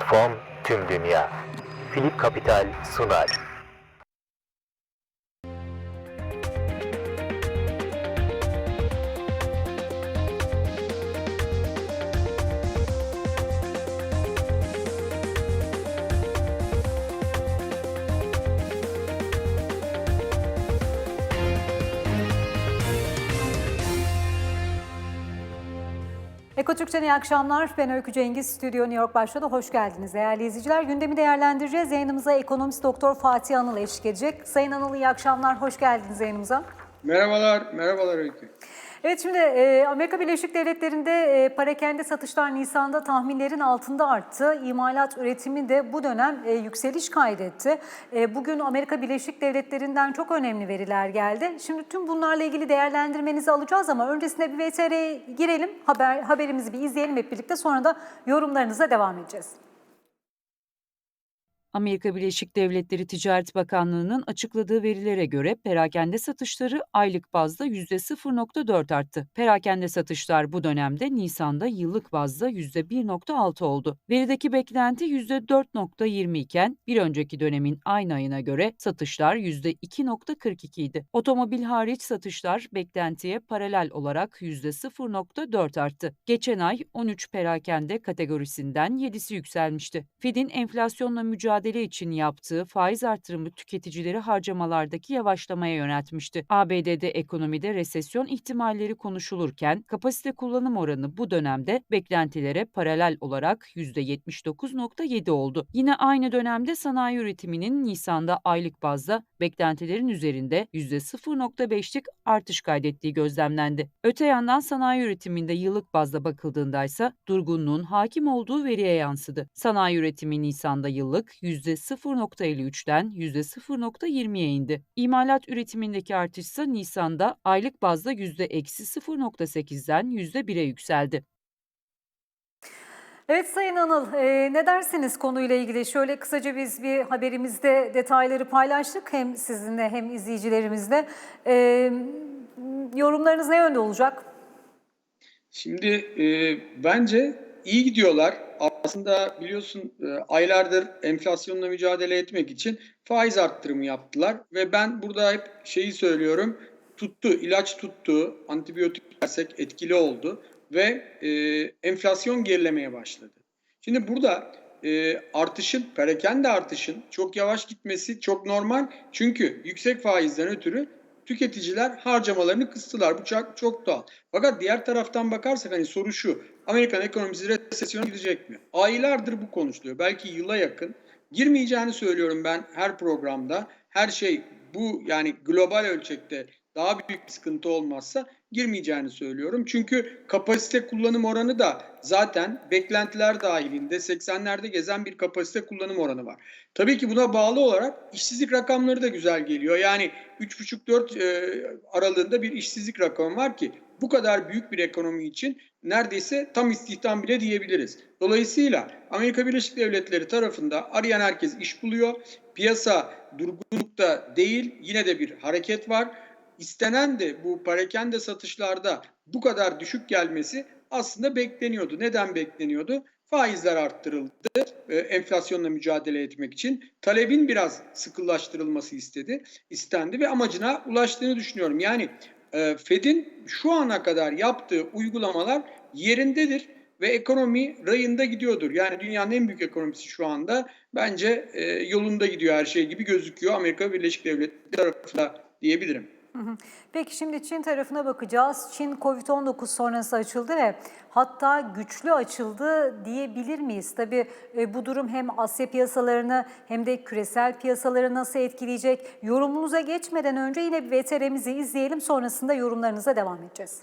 Platform tüm dünya. Philip Capital sunar. Eko Türk'ten iyi akşamlar. Ben Öykü Cengiz. Stüdyo New York başladı. Hoş geldiniz değerli izleyiciler. Gündemi değerlendireceğiz. Yayınımıza ekonomist doktor Fatih Anıl eşlik edecek. Sayın Anıl iyi akşamlar. Hoş geldiniz yayınımıza. Merhabalar, merhabalar Öykü. Evet şimdi e, Amerika Birleşik Devletleri'nde e, parakende satışlar Nisan'da tahminlerin altında arttı. İmalat üretimi de bu dönem e, yükseliş kaydetti. E, bugün Amerika Birleşik Devletleri'nden çok önemli veriler geldi. Şimdi tüm bunlarla ilgili değerlendirmenizi alacağız ama öncesinde bir VTR'ye girelim. Haber, haberimizi bir izleyelim hep birlikte sonra da yorumlarınıza devam edeceğiz. Amerika Birleşik Devletleri Ticaret Bakanlığı'nın açıkladığı verilere göre perakende satışları aylık bazda %0.4 arttı. Perakende satışlar bu dönemde Nisan'da yıllık bazda %1.6 oldu. Verideki beklenti %4.20 iken bir önceki dönemin aynı ayına göre satışlar %2.42 idi. Otomobil hariç satışlar beklentiye paralel olarak %0.4 arttı. Geçen ay 13 perakende kategorisinden 7'si yükselmişti. Fed'in enflasyonla mücadele için yaptığı faiz artırımı tüketicileri harcamalardaki yavaşlamaya yöneltmişti. ABD'de ekonomide resesyon ihtimalleri konuşulurken kapasite kullanım oranı bu dönemde beklentilere paralel olarak %79.7 oldu. Yine aynı dönemde sanayi üretiminin Nisan'da aylık bazda beklentilerin üzerinde %0.5'lik artış kaydettiği gözlemlendi. Öte yandan sanayi üretiminde yıllık bazda bakıldığında ise durgunluğun hakim olduğu veriye yansıdı. Sanayi üretimi Nisan'da yıllık %0.53'ten %0.20'ye indi. İmalat üretimindeki artış ise Nisan'da aylık bazda %-0.8'den %1'e yükseldi. Evet Sayın Anıl, e, ne dersiniz konuyla ilgili? Şöyle kısaca biz bir haberimizde detayları paylaştık hem sizinle hem izleyicilerimizle. E, yorumlarınız ne yönde olacak? Şimdi e, bence iyi gidiyorlar. Aslında biliyorsun e, aylardır enflasyonla mücadele etmek için faiz arttırımı yaptılar. Ve ben burada hep şeyi söylüyorum. Tuttu, ilaç tuttu, antibiyotik versek etkili oldu ve e, enflasyon gerilemeye başladı. Şimdi burada e, artışın, perakende artışın çok yavaş gitmesi çok normal. Çünkü yüksek faizden ötürü tüketiciler harcamalarını kıstılar. Bu çok, çok doğal. Fakat diğer taraftan bakarsak hani soru şu. Amerikan ekonomisi resesyona gidecek mi? Aylardır bu konuşuluyor. Belki yıla yakın. Girmeyeceğini söylüyorum ben her programda. Her şey bu yani global ölçekte daha büyük bir sıkıntı olmazsa girmeyeceğini söylüyorum. Çünkü kapasite kullanım oranı da zaten beklentiler dahilinde 80'lerde gezen bir kapasite kullanım oranı var. Tabii ki buna bağlı olarak işsizlik rakamları da güzel geliyor. Yani 3,5-4 e, aralığında bir işsizlik rakamı var ki bu kadar büyük bir ekonomi için neredeyse tam istihdam bile diyebiliriz. Dolayısıyla Amerika Birleşik Devletleri tarafında arayan herkes iş buluyor. Piyasa durgunlukta değil yine de bir hareket var. İstenen de bu parakende satışlarda bu kadar düşük gelmesi aslında bekleniyordu. Neden bekleniyordu? Faizler arttırıldı enflasyonla mücadele etmek için. Talebin biraz sıkılaştırılması istedi, istendi ve amacına ulaştığını düşünüyorum. Yani Fed'in şu ana kadar yaptığı uygulamalar yerindedir ve ekonomi rayında gidiyordur. Yani dünyanın en büyük ekonomisi şu anda bence e, yolunda gidiyor her şey gibi gözüküyor Amerika Birleşik Devletleri tarafında diyebilirim. Peki şimdi Çin tarafına bakacağız. Çin Covid-19 sonrası açıldı ve hatta güçlü açıldı diyebilir miyiz? Tabii e, bu durum hem Asya piyasalarını hem de küresel piyasaları nasıl etkileyecek? Yorumunuza geçmeden önce yine bir VTR'mizi izleyelim. Sonrasında yorumlarınıza devam edeceğiz.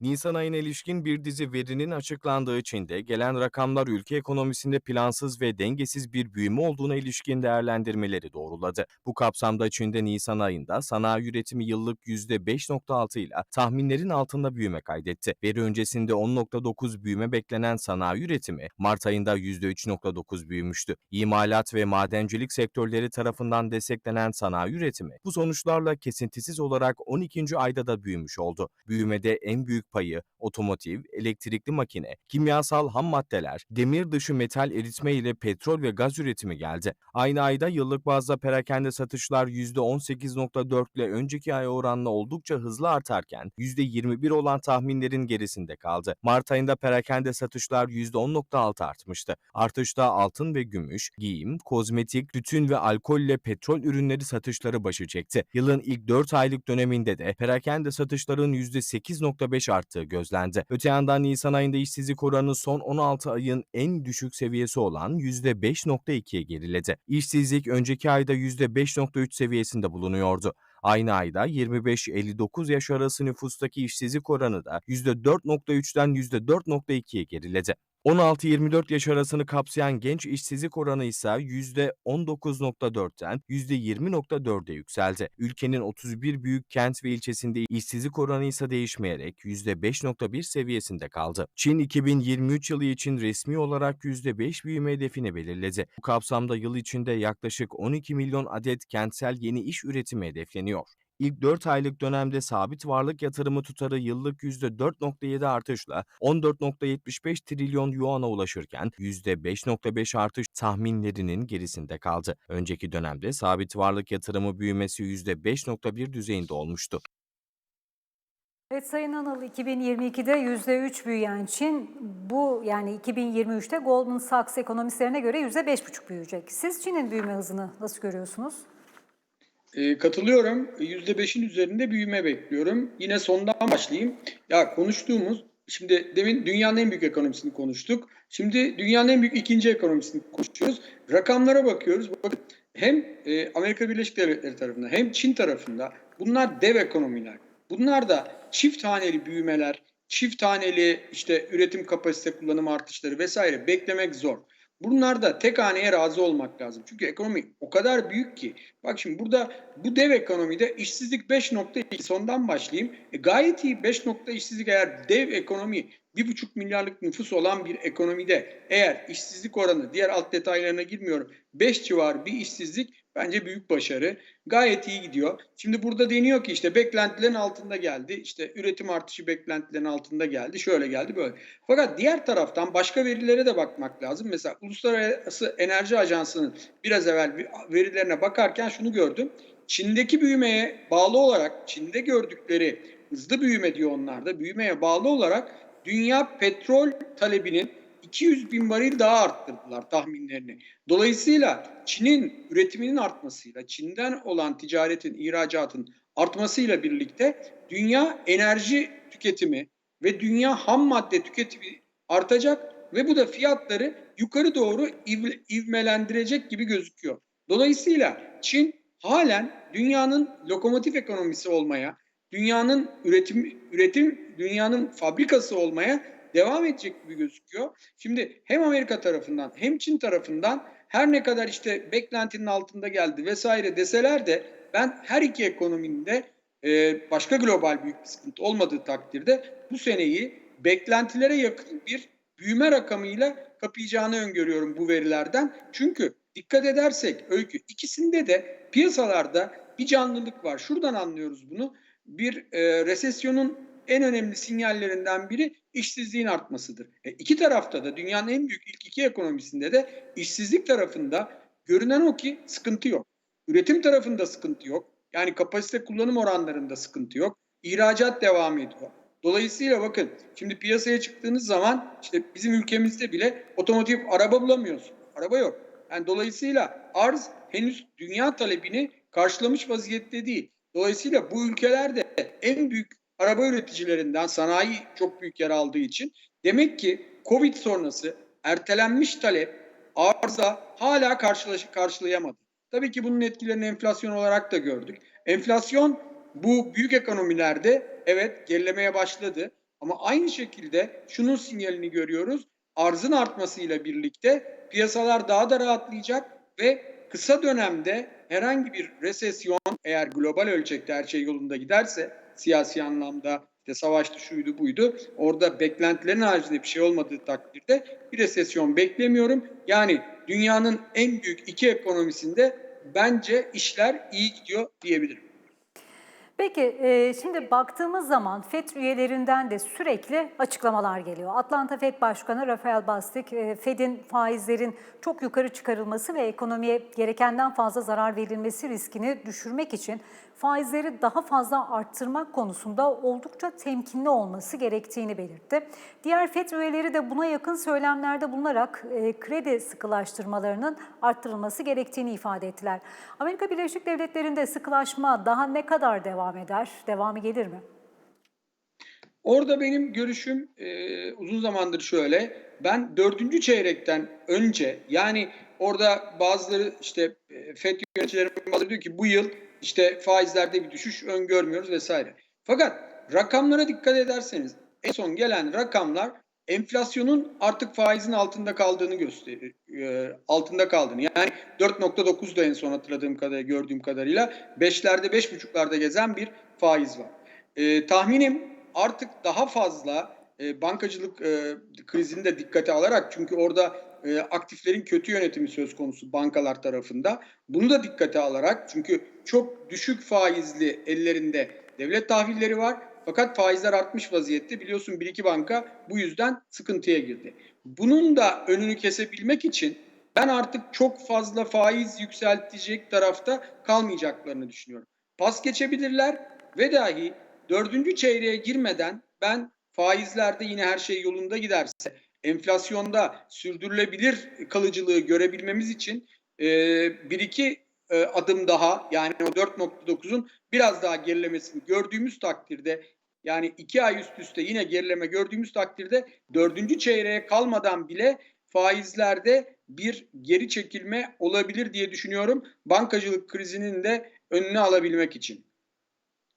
Nisan ayına ilişkin bir dizi verinin açıklandığı Çin'de gelen rakamlar ülke ekonomisinde plansız ve dengesiz bir büyüme olduğuna ilişkin değerlendirmeleri doğruladı. Bu kapsamda Çin'de Nisan ayında sanayi üretimi yıllık %5.6 ile tahminlerin altında büyüme kaydetti. Veri öncesinde 10.9 büyüme beklenen sanayi üretimi Mart ayında %3.9 büyümüştü. İmalat ve madencilik sektörleri tarafından desteklenen sanayi üretimi bu sonuçlarla kesintisiz olarak 12. ayda da büyümüş oldu. Büyümede en büyük yük payı, otomotiv, elektrikli makine, kimyasal ham maddeler, demir dışı metal eritme ile petrol ve gaz üretimi geldi. Aynı ayda yıllık bazda perakende satışlar %18.4 ile önceki aya oranla oldukça hızlı artarken %21 olan tahminlerin gerisinde kaldı. Mart ayında perakende satışlar %10.6 artmıştı. Artışta altın ve gümüş, giyim, kozmetik, tütün ve alkol ile petrol ürünleri satışları başı çekti. Yılın ilk 4 aylık döneminde de perakende satışların %8.5 arttığı gözlendi. Öte yandan Nisan ayında işsizlik oranı son 16 ayın en düşük seviyesi olan %5.2'ye geriledi. İşsizlik önceki ayda %5.3 seviyesinde bulunuyordu. Aynı ayda 25-59 yaş arası nüfustaki işsizlik oranı da %4.3'ten %4.2'ye geriledi. 16-24 yaş arasını kapsayan genç işsizlik oranı ise %19.4'ten %20.4'e yükseldi. Ülkenin 31 büyük kent ve ilçesinde işsizlik oranı ise değişmeyerek %5.1 seviyesinde kaldı. Çin 2023 yılı için resmi olarak %5 büyüme hedefini belirledi. Bu kapsamda yıl içinde yaklaşık 12 milyon adet kentsel yeni iş üretimi hedefleniyor. İlk 4 aylık dönemde sabit varlık yatırımı tutarı yıllık %4.7 artışla 14.75 trilyon yuana ulaşırken %5.5 artış tahminlerinin gerisinde kaldı. Önceki dönemde sabit varlık yatırımı büyümesi %5.1 düzeyinde olmuştu. Evet Sayın Anıl 2022'de %3 büyüyen Çin bu yani 2023'te Goldman Sachs ekonomistlerine göre %5,5 büyüyecek. Siz Çin'in büyüme hızını nasıl görüyorsunuz? E, katılıyorum. %5'in üzerinde büyüme bekliyorum. Yine sondan başlayayım. Ya konuştuğumuz, şimdi demin dünyanın en büyük ekonomisini konuştuk. Şimdi dünyanın en büyük ikinci ekonomisini konuşuyoruz. Rakamlara bakıyoruz. Bakın hem e, Amerika Birleşik Devletleri tarafında hem Çin tarafında bunlar dev ekonomiler. Bunlar da çift haneli büyümeler, çift haneli işte üretim kapasite kullanım artışları vesaire beklemek zor. Bunlarda tek haneye razı olmak lazım. Çünkü ekonomi o kadar büyük ki. Bak şimdi burada bu dev ekonomide işsizlik 5.2 sondan başlayayım. E gayet iyi 5 nokta işsizlik eğer dev ekonomi 1,5 milyarlık nüfus olan bir ekonomide eğer işsizlik oranı diğer alt detaylarına girmiyorum 5 civarı bir işsizlik bence büyük başarı. Gayet iyi gidiyor. Şimdi burada deniyor ki işte beklentilerin altında geldi. İşte üretim artışı beklentilerin altında geldi. Şöyle geldi böyle. Fakat diğer taraftan başka verilere de bakmak lazım. Mesela Uluslararası Enerji Ajansı'nın biraz evvel verilerine bakarken şunu gördüm. Çin'deki büyümeye bağlı olarak Çin'de gördükleri hızlı büyüme diyor onlar da büyümeye bağlı olarak dünya petrol talebinin 200 bin varil daha arttırdılar tahminlerini. Dolayısıyla Çin'in üretiminin artmasıyla, Çin'den olan ticaretin, ihracatın artmasıyla birlikte dünya enerji tüketimi ve dünya ham madde tüketimi artacak ve bu da fiyatları yukarı doğru iv- ivmelendirecek gibi gözüküyor. Dolayısıyla Çin halen dünyanın lokomotif ekonomisi olmaya, dünyanın üretim üretim dünyanın fabrikası olmaya devam edecek gibi gözüküyor. Şimdi hem Amerika tarafından hem Çin tarafından her ne kadar işte beklentinin altında geldi vesaire deseler de ben her iki ekonominin de e, başka global büyük bir sıkıntı olmadığı takdirde bu seneyi beklentilere yakın bir büyüme rakamıyla kapayacağını öngörüyorum bu verilerden. Çünkü dikkat edersek öykü ikisinde de piyasalarda bir canlılık var. Şuradan anlıyoruz bunu. Bir e, resesyonun en önemli sinyallerinden biri işsizliğin artmasıdır. E, iki tarafta da dünyanın en büyük ilk iki ekonomisinde de işsizlik tarafında görünen o ki sıkıntı yok. Üretim tarafında sıkıntı yok. Yani kapasite kullanım oranlarında sıkıntı yok. İhracat devam ediyor. Dolayısıyla bakın şimdi piyasaya çıktığınız zaman işte bizim ülkemizde bile otomotiv araba bulamıyorsun. Araba yok. Yani dolayısıyla arz henüz dünya talebini karşılamış vaziyette değil. Dolayısıyla bu ülkelerde en büyük araba üreticilerinden sanayi çok büyük yer aldığı için demek ki Covid sonrası ertelenmiş talep arıza hala karşılaş karşılayamadı. Tabii ki bunun etkilerini enflasyon olarak da gördük. Enflasyon bu büyük ekonomilerde evet gerilemeye başladı ama aynı şekilde şunun sinyalini görüyoruz. Arzın artmasıyla birlikte piyasalar daha da rahatlayacak ve kısa dönemde herhangi bir resesyon eğer global ölçekte her şey yolunda giderse siyasi anlamda işte savaştı şuydu buydu orada beklentilerin haricinde bir şey olmadığı takdirde bir resesyon beklemiyorum. Yani dünyanın en büyük iki ekonomisinde bence işler iyi gidiyor diyebilirim. Peki e, şimdi baktığımız zaman FED üyelerinden de sürekli açıklamalar geliyor. Atlanta FED Başkanı Rafael Bostic, e, FED'in faizlerin çok yukarı çıkarılması ve ekonomiye gerekenden fazla zarar verilmesi riskini düşürmek için faizleri daha fazla arttırmak konusunda oldukça temkinli olması gerektiğini belirtti. Diğer FED üyeleri de buna yakın söylemlerde bulunarak e, kredi sıkılaştırmalarının arttırılması gerektiğini ifade ettiler. Amerika Birleşik Devletleri'nde sıkılaşma daha ne kadar devam eder? Devamı gelir mi? Orada benim görüşüm e, uzun zamandır şöyle. Ben dördüncü çeyrekten önce yani orada bazıları işte e, FED yöneticilerinin bazıları diyor ki bu yıl işte faizlerde bir düşüş öngörmüyoruz vesaire. Fakat rakamlara dikkat ederseniz en son gelen rakamlar enflasyonun artık faizin altında kaldığını gösteriyor. E, altında kaldığını. Yani 4.9'da en son hatırladığım kadarıyla gördüğüm kadarıyla 5'lerde 5.5'larda gezen bir faiz var. E, tahminim artık daha fazla e, bankacılık e, krizini de dikkate alarak çünkü orada e, aktiflerin kötü yönetimi söz konusu bankalar tarafında. Bunu da dikkate alarak çünkü çok düşük faizli ellerinde devlet tahvilleri var. Fakat faizler artmış vaziyette biliyorsun bir iki banka bu yüzden sıkıntıya girdi. Bunun da önünü kesebilmek için ben artık çok fazla faiz yükseltecek tarafta kalmayacaklarını düşünüyorum. Pas geçebilirler ve dahi dördüncü çeyreğe girmeden ben faizlerde yine her şey yolunda giderse enflasyonda sürdürülebilir kalıcılığı görebilmemiz için e, bir iki e, adım daha yani o 4.9'un biraz daha gerilemesini gördüğümüz takdirde yani iki ay üst üste yine gerileme gördüğümüz takdirde dördüncü çeyreğe kalmadan bile faizlerde bir geri çekilme olabilir diye düşünüyorum. Bankacılık krizinin de önünü alabilmek için.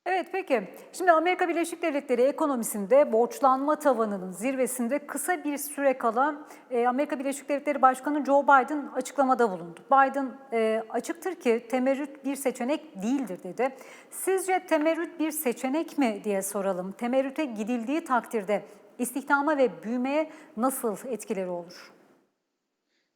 Evet peki. Şimdi Amerika Birleşik Devletleri ekonomisinde borçlanma tavanının zirvesinde kısa bir süre kala e, Amerika Birleşik Devletleri Başkanı Joe Biden açıklamada bulundu. Biden e, açıktır ki temerrüt bir seçenek değildir dedi. Sizce temerrüt bir seçenek mi diye soralım. Temerrüte gidildiği takdirde istihdama ve büyümeye nasıl etkileri olur?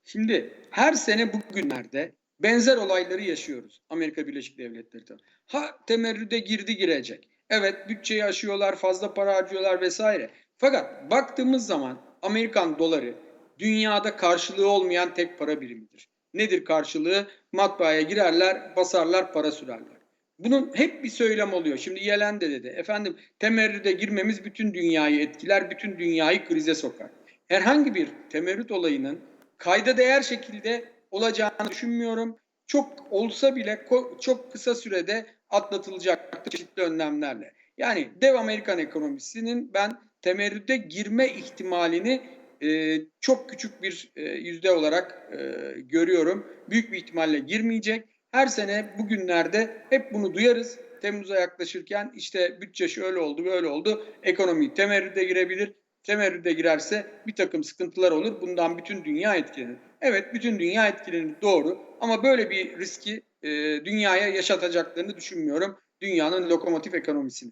Şimdi her sene bugünlerde benzer olayları yaşıyoruz Amerika Birleşik Devletleri'de. Ha temerrüde girdi girecek. Evet bütçeyi aşıyorlar, fazla para harcıyorlar vesaire. Fakat baktığımız zaman Amerikan doları dünyada karşılığı olmayan tek para birimidir. Nedir karşılığı? Matbaaya girerler, basarlar, para sürerler. Bunun hep bir söylem oluyor. Şimdi Yelen de dedi. Efendim temerrüde girmemiz bütün dünyayı etkiler, bütün dünyayı krize sokar. Herhangi bir temerrüt olayının kayda değer şekilde olacağını düşünmüyorum. Çok olsa bile çok kısa sürede atlatılacaktır çeşitli önlemlerle. Yani dev Amerikan ekonomisinin ben temerrüde girme ihtimalini e, çok küçük bir e, yüzde olarak e, görüyorum. Büyük bir ihtimalle girmeyecek. Her sene bugünlerde hep bunu duyarız. Temmuz'a yaklaşırken işte bütçe şöyle oldu böyle oldu. Ekonomi temerrüde girebilir. Temerrüde girerse bir takım sıkıntılar olur. Bundan bütün dünya etkilenir. Evet bütün dünya etkilenir doğru ama böyle bir riski e, dünyaya yaşatacaklarını düşünmüyorum. Dünyanın lokomotif ekonomisini.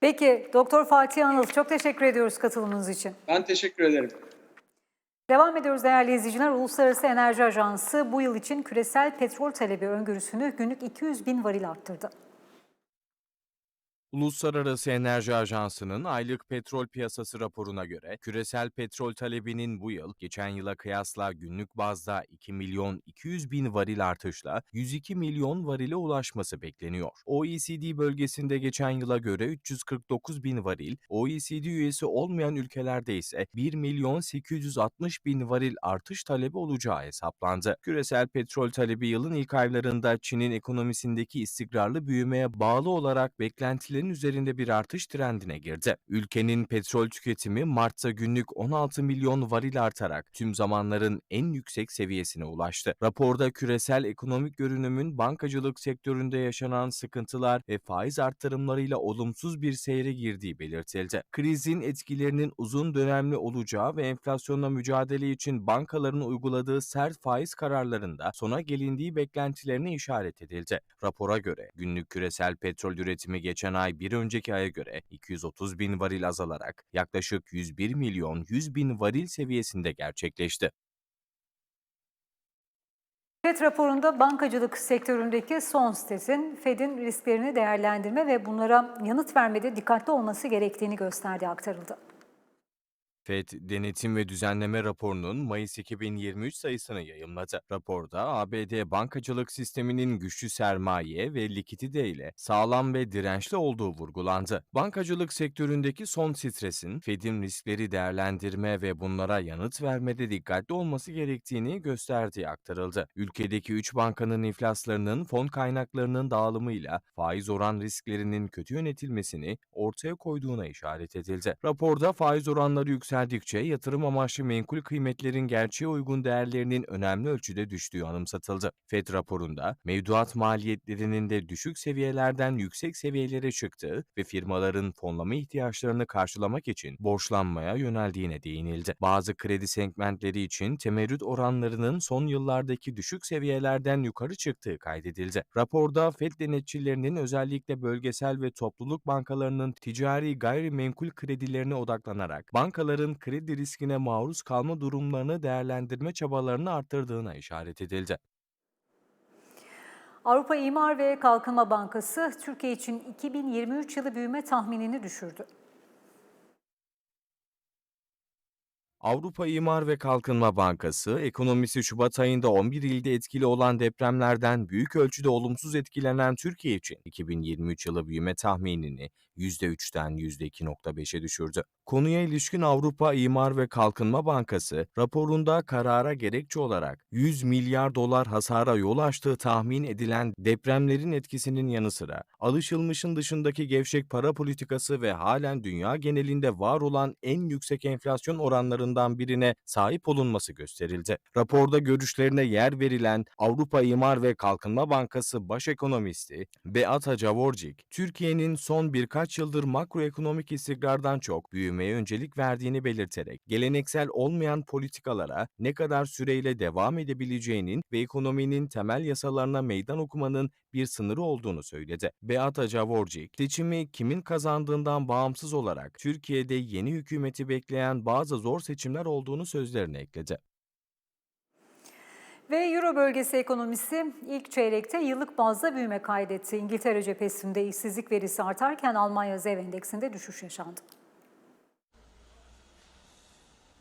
Peki Doktor Fatih Anıl çok teşekkür ediyoruz katılımınız için. Ben teşekkür ederim. Devam ediyoruz değerli izleyiciler. Uluslararası Enerji Ajansı bu yıl için küresel petrol talebi öngörüsünü günlük 200 bin varil arttırdı. Uluslararası Enerji Ajansı'nın aylık petrol piyasası raporuna göre küresel petrol talebinin bu yıl geçen yıla kıyasla günlük bazda 2 milyon 200 bin varil artışla 102 milyon varile ulaşması bekleniyor. OECD bölgesinde geçen yıla göre 349 bin varil, OECD üyesi olmayan ülkelerde ise 1 milyon 860 bin varil artış talebi olacağı hesaplandı. Küresel petrol talebi yılın ilk aylarında Çin'in ekonomisindeki istikrarlı büyümeye bağlı olarak beklentileri üzerinde bir artış trendine girdi. Ülkenin petrol tüketimi Mart'ta günlük 16 milyon varil artarak tüm zamanların en yüksek seviyesine ulaştı. Raporda küresel ekonomik görünümün bankacılık sektöründe yaşanan sıkıntılar ve faiz arttırımlarıyla olumsuz bir seyre girdiği belirtildi. Krizin etkilerinin uzun dönemli olacağı ve enflasyonla mücadele için bankaların uyguladığı sert faiz kararlarında sona gelindiği beklentilerine işaret edildi. Rapora göre günlük küresel petrol üretimi geçen ay bir önceki aya göre 230 bin varil azalarak yaklaşık 101 milyon 100 bin varil seviyesinde gerçekleşti. FED raporunda bankacılık sektöründeki son stresin Fed'in risklerini değerlendirme ve bunlara yanıt vermede dikkatli olması gerektiğini gösterdiği aktarıldı. FED Denetim ve Düzenleme raporunun Mayıs 2023 sayısını yayımladı. Raporda ABD bankacılık sisteminin güçlü sermaye ve likidite ile sağlam ve dirençli olduğu vurgulandı. Bankacılık sektöründeki son stresin Fed'in riskleri değerlendirme ve bunlara yanıt vermede dikkatli olması gerektiğini gösterdiği aktarıldı. Ülkedeki 3 bankanın iflaslarının fon kaynaklarının dağılımıyla faiz oran risklerinin kötü yönetilmesini ortaya koyduğuna işaret edildi. Raporda faiz oranları yükseldikçe yatırım amaçlı menkul kıymetlerin gerçeğe uygun değerlerinin önemli ölçüde düştüğü anımsatıldı. FED raporunda mevduat maliyetlerinin de düşük seviyelerden yüksek seviyelere çıktığı ve firmaların fonlama ihtiyaçlarını karşılamak için borçlanmaya yöneldiğine değinildi. Bazı kredi segmentleri için temerrüt oranlarının son yıllardaki düşük seviyelerden yukarı çıktığı kaydedildi. Raporda FED denetçilerinin özellikle bölgesel ve topluluk bankalarının ticari gayrimenkul kredilerine odaklanarak bankaların kredi riskine maruz kalma durumlarını değerlendirme çabalarını arttırdığına işaret edildi. Avrupa İmar ve Kalkınma Bankası Türkiye için 2023 yılı büyüme tahminini düşürdü. Avrupa İmar ve Kalkınma Bankası, ekonomisi Şubat ayında 11 ilde etkili olan depremlerden büyük ölçüde olumsuz etkilenen Türkiye için 2023 yılı büyüme tahminini %3'ten %2.5'e düşürdü. Konuya ilişkin Avrupa İmar ve Kalkınma Bankası, raporunda karara gerekçe olarak 100 milyar dolar hasara yol açtığı tahmin edilen depremlerin etkisinin yanı sıra, alışılmışın dışındaki gevşek para politikası ve halen dünya genelinde var olan en yüksek enflasyon oranlarından birine sahip olunması gösterildi. Raporda görüşlerine yer verilen Avrupa İmar ve Kalkınma Bankası baş ekonomisti Beata Javorcik, Türkiye'nin son birkaç yıldır makroekonomik istikrardan çok büyümeye öncelik verdiğini belirterek, geleneksel olmayan politikalara ne kadar süreyle devam edebileceğinin ve ekonominin temel yasalarına meydan okumanın bir sınırı olduğunu söyledi. Beata Javorcik, seçimi kimin kazandığından bağımsız olarak Türkiye'de yeni hükümeti bekleyen bazı zor seçimler olduğunu sözlerine ekledi. Ve Euro bölgesi ekonomisi ilk çeyrekte yıllık bazda büyüme kaydetti. İngiltere cephesinde işsizlik verisi artarken Almanya ZEV endeksinde düşüş yaşandı.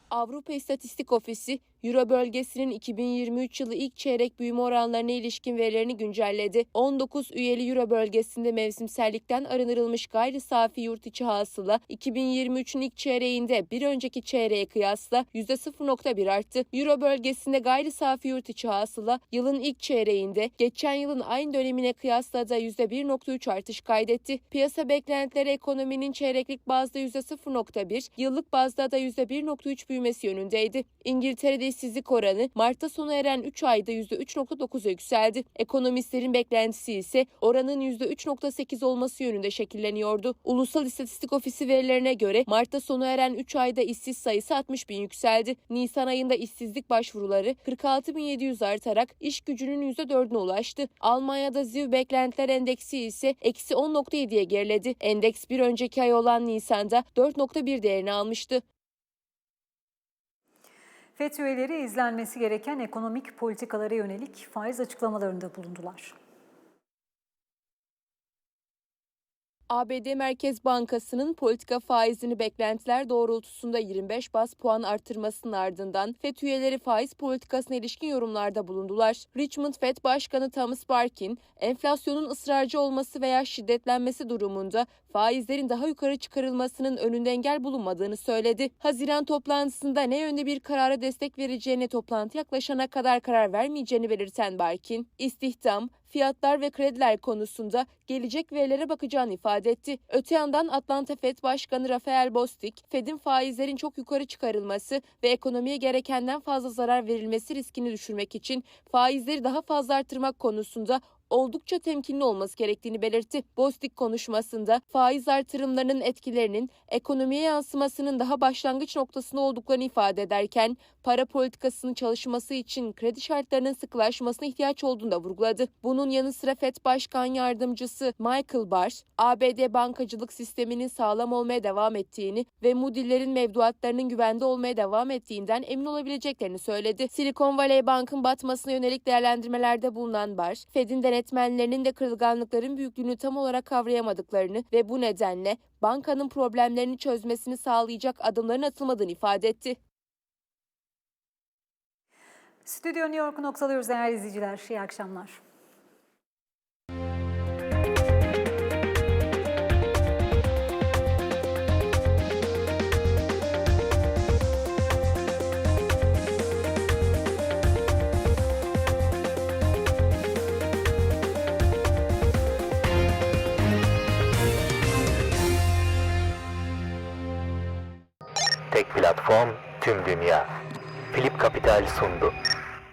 Avrupa İstatistik Ofisi, Euro bölgesinin 2023 yılı ilk çeyrek büyüme oranlarına ilişkin verilerini güncelledi. 19 üyeli Euro bölgesinde mevsimsellikten arındırılmış gayri safi yurt içi hasıla 2023'ün ilk çeyreğinde bir önceki çeyreğe kıyasla %0.1 arttı. Euro bölgesinde gayri safi yurt içi hasıla yılın ilk çeyreğinde geçen yılın aynı dönemine kıyasla da %1.3 artış kaydetti. Piyasa beklentileri ekonominin çeyreklik bazda %0.1, yıllık bazda da %1.3 büyümesi yönündeydi. İngiltere'de işsizlik oranı Mart'ta sona eren 3 ayda %3.9'a yükseldi. Ekonomistlerin beklentisi ise oranın %3.8 olması yönünde şekilleniyordu. Ulusal İstatistik Ofisi verilerine göre Mart'ta sona eren 3 ayda işsiz sayısı 60 bin yükseldi. Nisan ayında işsizlik başvuruları 46.700 artarak iş gücünün %4'üne ulaştı. Almanya'da ZİV Beklentiler Endeksi ise eksi 10.7'ye geriledi. Endeks bir önceki ay olan Nisan'da 4.1 değerini almıştı. FED üyeleri izlenmesi gereken ekonomik politikalara yönelik faiz açıklamalarında bulundular. ABD Merkez Bankası'nın politika faizini beklentiler doğrultusunda 25 bas puan artırmasının ardından FED üyeleri faiz politikasına ilişkin yorumlarda bulundular. Richmond Fed Başkanı Thomas Barkin, enflasyonun ısrarcı olması veya şiddetlenmesi durumunda faizlerin daha yukarı çıkarılmasının önünde engel bulunmadığını söyledi. Haziran toplantısında ne yönde bir karara destek vereceğine toplantı yaklaşana kadar karar vermeyeceğini belirten Barkin, istihdam, fiyatlar ve krediler konusunda gelecek verilere bakacağını ifade etti. Öte yandan Atlanta Fed Başkanı Rafael Bostic, Fed'in faizlerin çok yukarı çıkarılması ve ekonomiye gerekenden fazla zarar verilmesi riskini düşürmek için faizleri daha fazla artırmak konusunda oldukça temkinli olması gerektiğini belirtti. Bostik konuşmasında faiz artırımlarının etkilerinin ekonomiye yansımasının daha başlangıç noktasında olduklarını ifade ederken para politikasının çalışması için kredi şartlarının sıkılaşmasına ihtiyaç olduğunu da vurguladı. Bunun yanı sıra FED Başkan Yardımcısı Michael Barr, ABD bankacılık sisteminin sağlam olmaya devam ettiğini ve Moody'lerin mevduatlarının güvende olmaya devam ettiğinden emin olabileceklerini söyledi. Silicon Valley Bank'ın batmasına yönelik değerlendirmelerde bulunan Barr, Fed'in denetmenlerinin de kırılganlıkların büyüklüğünü tam olarak kavrayamadıklarını ve bu nedenle bankanın problemlerini çözmesini sağlayacak adımların atılmadığını ifade etti. Stüdyo New York'u noktalıyoruz değerli izleyiciler. İyi akşamlar. Tek platform tüm dünya. Philip Capital sundu.